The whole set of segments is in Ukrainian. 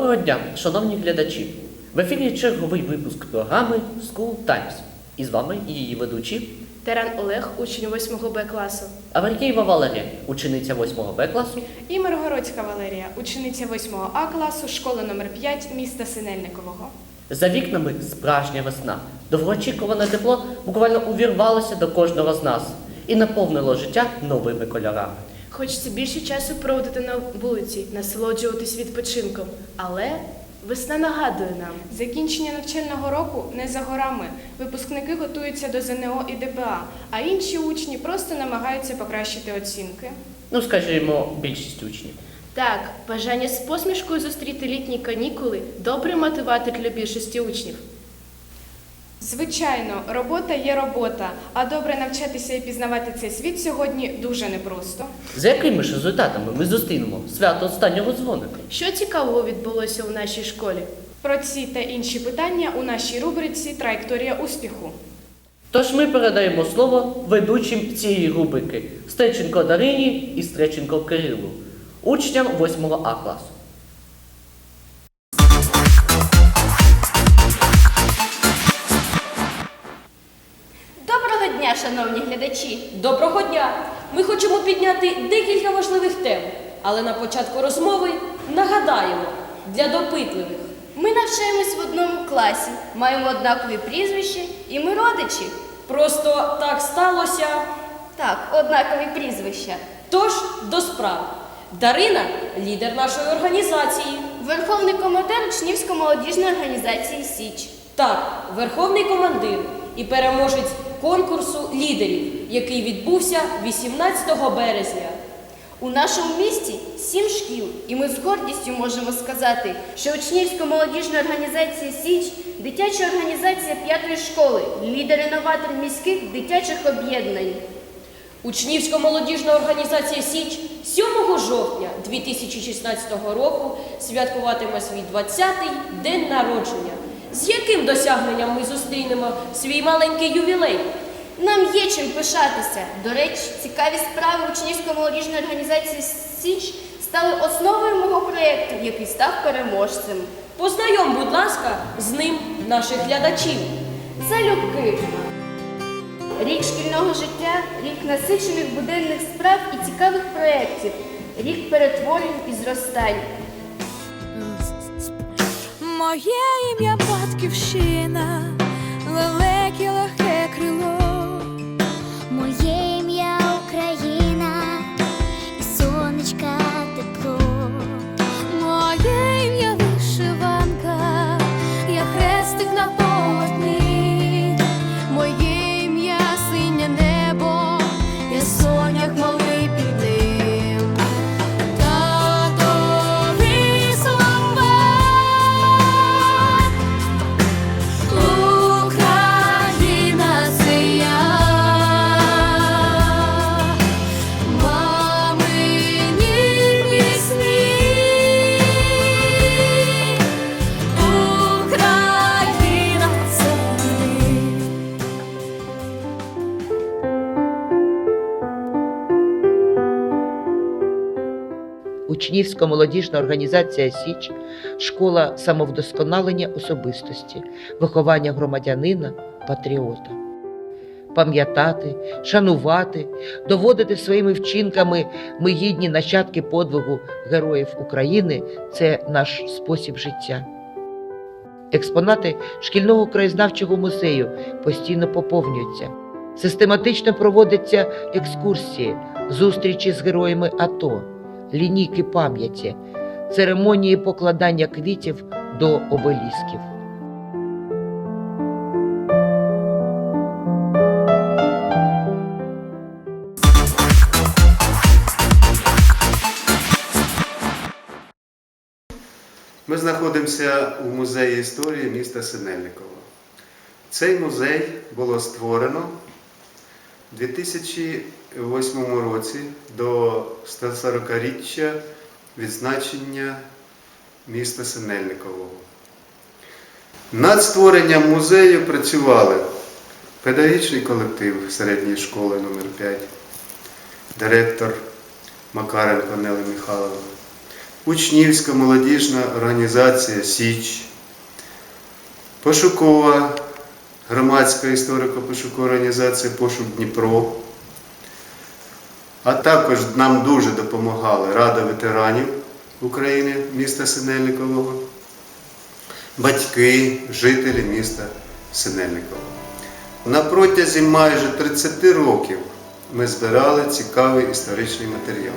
Доброго дня, шановні глядачі! В ефірі черговий випуск програми School Times. І з вами її ведучі Терен Олег, учень 8 Б класу. Аваркієва Валерія, учениця 8 Б класу, І Миргородська Валерія, учениця 8 А класу, школи номер 5 міста Синельникового. За вікнами справжня весна. Довгоочікуване тепло буквально увірвалося до кожного з нас і наповнило життя новими кольорами. Хочеться більше часу проводити на вулиці, насолоджуватись відпочинком. Але весна нагадує нам, закінчення навчального року не за горами. Випускники готуються до ЗНО і ДПА, а інші учні просто намагаються покращити оцінки. Ну, скажімо, більшість учнів. Так, бажання з посмішкою зустріти літні канікули добрий мотиватор для більшості учнів. Звичайно, робота є робота, а добре навчатися і пізнавати цей світ сьогодні дуже непросто. За якими ж результатами ми зустрінемо свято останнього дзвоника? Що цікавого відбулося у нашій школі? Про ці та інші питання у нашій рубриці Траєкторія успіху. Тож ми передаємо слово ведучим цієї рубрики Стреченко Дарині і Стреченко Кирилу, учням 8 А класу. Шановні глядачі! Доброго дня! Ми хочемо підняти декілька важливих тем, але на початку розмови нагадаємо для допитливих. Ми навчаємось в одному класі, маємо однакові прізвища і ми родичі. Просто так сталося. Так, однакові прізвища. Тож до справи. Дарина лідер нашої організації. Верховний командир учнівсько-молодіжної організації Січ. Так, верховний командир і переможець конкурсу лідерів, який відбувся 18 березня. У нашому місті сім шкіл, і ми з гордістю можемо сказати, що учнівсько-молодіжна організація Січ дитяча організація п'ятої школи, лідер-інноватор міських дитячих об'єднань. Учнівсько-молодіжна організація Січ 7 жовтня 2016 року святкуватиме свій 20-й день народження. З яким досягненням ми зустрінемо свій маленький ювілей? Нам є чим пишатися. До речі, цікаві справи учнівсько-молодіжної організації Січ стали основою мого проєкту, який став переможцем. Познайом, будь ласка, з ним наших глядачів. Залюбки. Рік шкільного життя, рік насичених буденних справ і цікавих проєктів, рік перетворень і зростань. Моє ім'я батьківщина, Учнівсько-молодіжна організація Січ, школа самовдосконалення особистості, виховання громадянина, патріота. Пам'ятати, шанувати, доводити своїми вчинками ми гідні нащадки подвигу героїв України це наш спосіб життя. Експонати шкільного краєзнавчого музею постійно поповнюються. Систематично проводяться екскурсії, зустрічі з героями АТО, лінійки пам'яті, церемонії покладання квітів до обелісків. Ми знаходимося у музеї історії міста Синельникова. Цей музей було створено в 2000 1998 році до 140-річчя відзначення міста Синельникового. Над створенням музею працювали педагогічний колектив середньої школи номер 5 директор Макаренко Нелли Михайловна, учнівська молодіжна організація Січ, Пошукова громадська історико-пошукова організація Пошук Дніпро. А також нам дуже допомагала Рада ветеранів України міста Синельникового, батьки, жителі міста Синельникова. На протязі майже 30 років ми збирали цікавий історичний матеріал.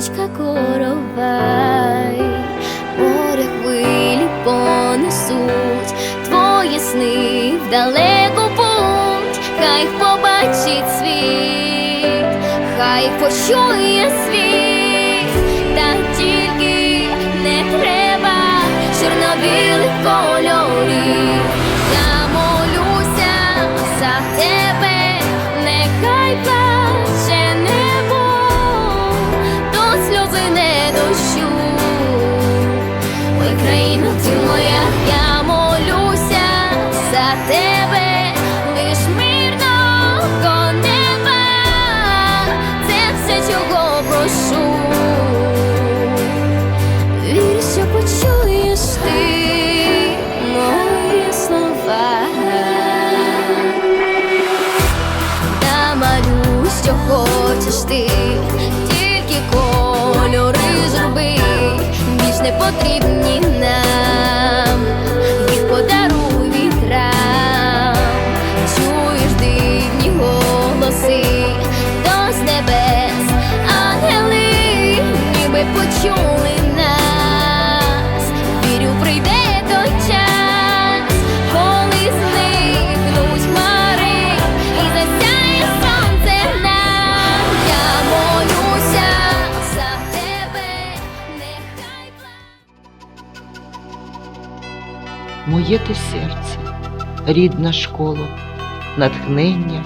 Сонечка коровай, моря хвилі понесуть. Твої сни в далеку путь, хай побачить світ, хай їх почує світ, та тільки не треба чорно-білих кольорів. Я молюся за тебе, нехай Ти серце, рідна школа, натхнення,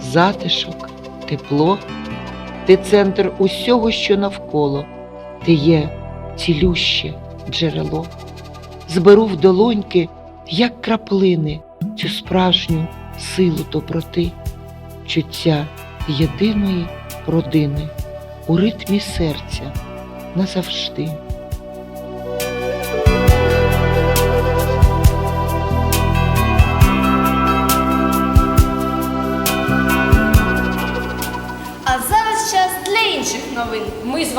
затишок, тепло. Ти центр усього, що навколо, ти є цілюще джерело. Зберу в долоньки, як краплини, цю справжню силу доброти, чуття єдиної родини у ритмі серця назавжди.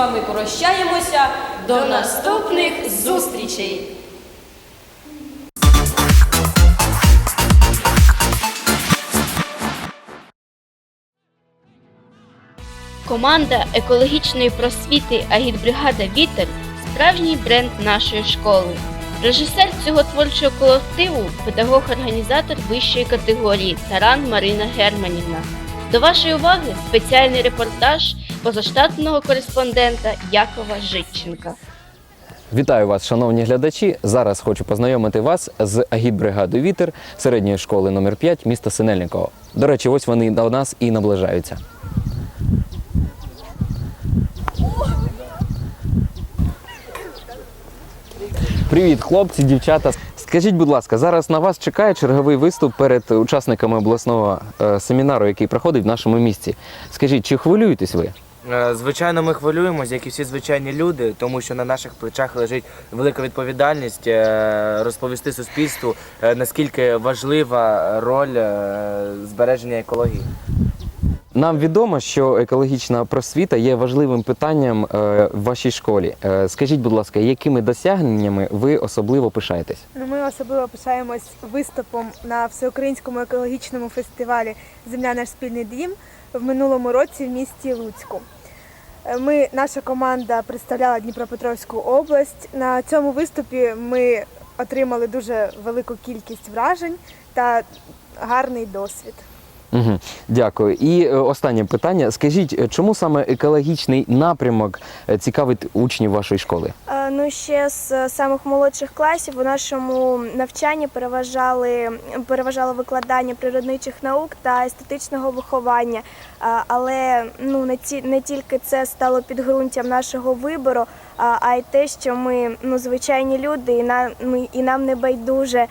Вами прощаємося. До наступних зустрічей! Команда екологічної просвіти Агітбригада Вітер справжній бренд нашої школи. Режисер цього творчого колективу педагог-організатор вищої категорії Таран Марина Германівна. До вашої уваги спеціальний репортаж позаштатного кореспондента Якова Житченка. Вітаю вас, шановні глядачі. Зараз хочу познайомити вас з агітбригадою Вітер середньої школи номер 5 міста Синельникова. До речі, ось вони до нас і наближаються. Привіт, хлопці, дівчата. Скажіть, будь ласка, зараз на вас чекає черговий виступ перед учасниками обласного е, семінару, який проходить в нашому місті. Скажіть, чи хвилюєтесь ви? Е, Звичайно, ми хвилюємось, як і всі звичайні люди, тому що на наших плечах лежить велика відповідальність е, розповісти суспільству, е, наскільки важлива роль збереження екології. Нам відомо, що екологічна просвіта є важливим питанням в вашій школі. Скажіть, будь ласка, якими досягненнями ви особливо пишаєтесь? Ну, Ми особливо пишаємось виступом на всеукраїнському екологічному фестивалі Земля наш спільний дім в минулому році в місті Луцьку. Е, Ми, наша команда представляла Дніпропетровську область. На цьому виступі ми отримали дуже велику кількість вражень та гарний досвід. Угу. Дякую. І е, останнє питання: скажіть, е, чому саме екологічний напрямок е, цікавить учнів вашої школи? Ну, ще з самих молодших класів у нашому навчанні переважали переважало викладання природничих наук та естетичного виховання. Але ну не ті не тільки це стало підґрунтям нашого вибору, а, й те, що ми ну, звичайні люди, і нам, і нам не байдуже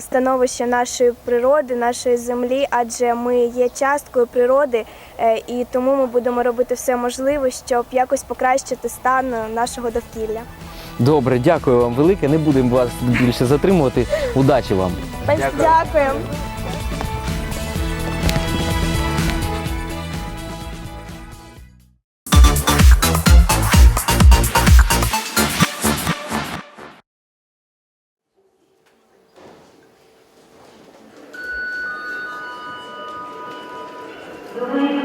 становище нашої природи, нашої землі, адже ми є часткою природи, е, і тому ми будемо робити все можливе, щоб якось покращити стан е, нашого довкілля. Добре, дякую вам велике. Не будемо вас більше затримувати. Удачі вам. Дякуємо. Як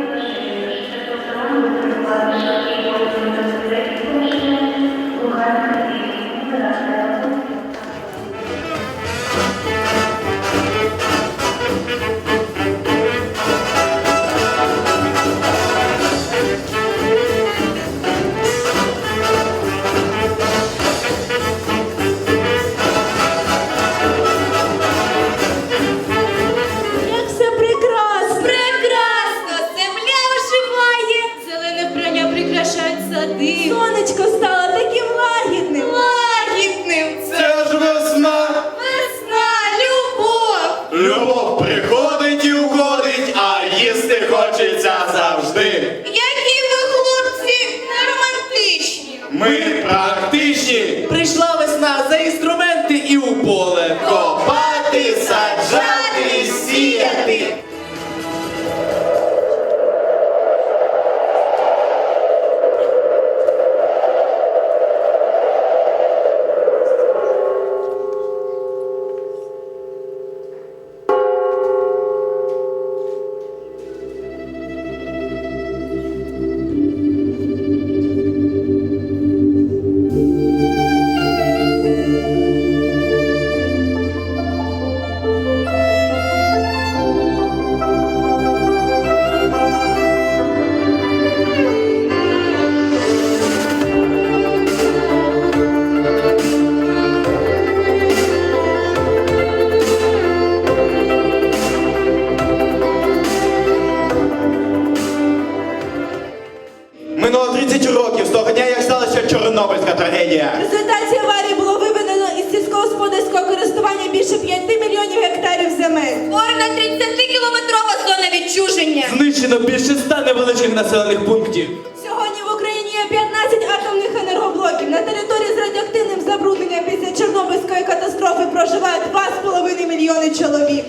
мільйони чоловік.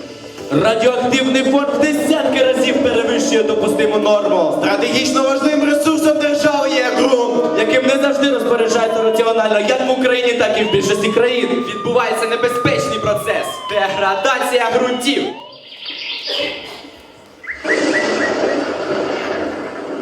Радіоактивний фонд в десятки разів перевищує допустиму норму. Стратегічно важливим ресурсом держави є ґрунт, яким не завжди розпоряджається раціонально, як в Україні, так і в більшості країн. Відбувається небезпечний процес деградація ґрунтів.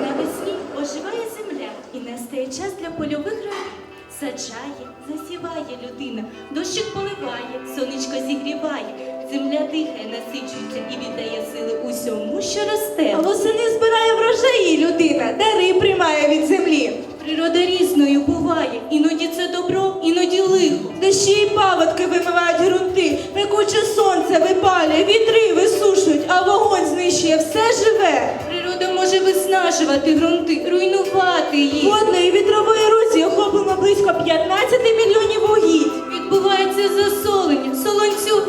Навесні оживає земля і настає час для польових робіт. Саджає, засіває людина, дощик поливає, сонечко зігріває, земля дихає, насичується і віддає сили усьому, що росте. Восени збирає врожаї людина, дари приймає від землі. Природа різною буває, іноді це добро, іноді лихо. Дощі й паводки вимивають ґрунти, пекуче сонце випалює, вітри висушують, а вогонь знищує все живе. Природа може виснажувати ґрунти, руйнувати їх. Водної вітрової ерозії охоплено близько 15 мільйонів угідь. Відбувається засолення, солонцювання,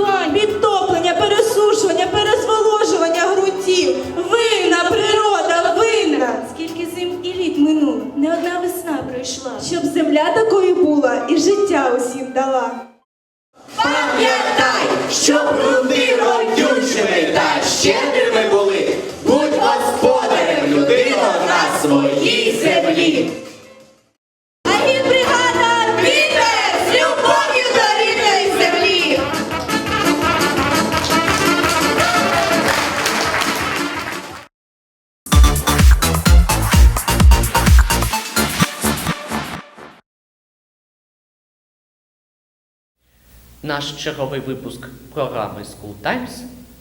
Наш черговий випуск програми School Times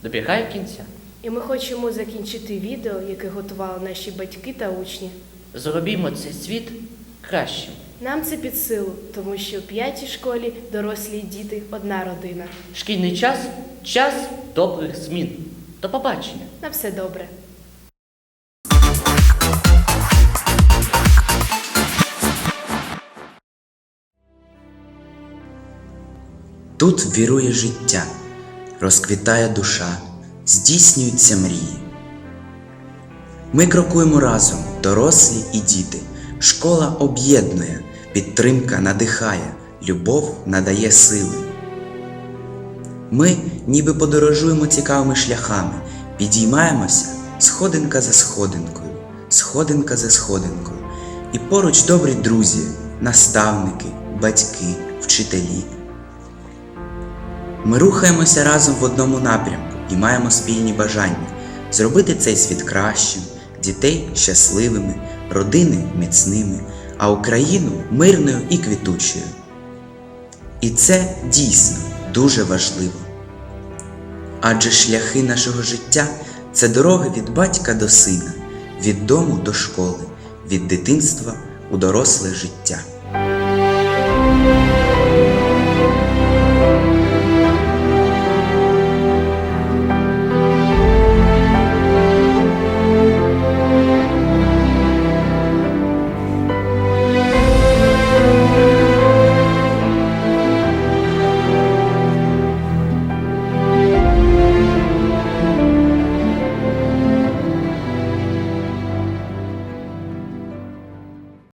добігає кінця. І ми хочемо закінчити відео, яке готували наші батьки та учні. Зробімо цей світ кращим. Нам це під силу, тому що в п'ятій школі дорослі діти одна родина. Шкільний час час добрих змін. До побачення! На все добре. Тут вірує життя, розквітає душа, здійснюються мрії. Ми крокуємо разом, дорослі і діти. Школа об'єднує, підтримка надихає, любов надає сили. Ми ніби подорожуємо цікавими шляхами, підіймаємося сходинка за сходинкою, сходинка за сходинкою. І поруч добрі друзі, наставники, батьки, вчителі. Ми рухаємося разом в одному напрямку і маємо спільні бажання зробити цей світ кращим, дітей щасливими, родини міцними, а Україну мирною і квітучою. І це дійсно дуже важливо. Адже шляхи нашого життя це дороги від батька до сина, від дому до школи, від дитинства у доросле життя.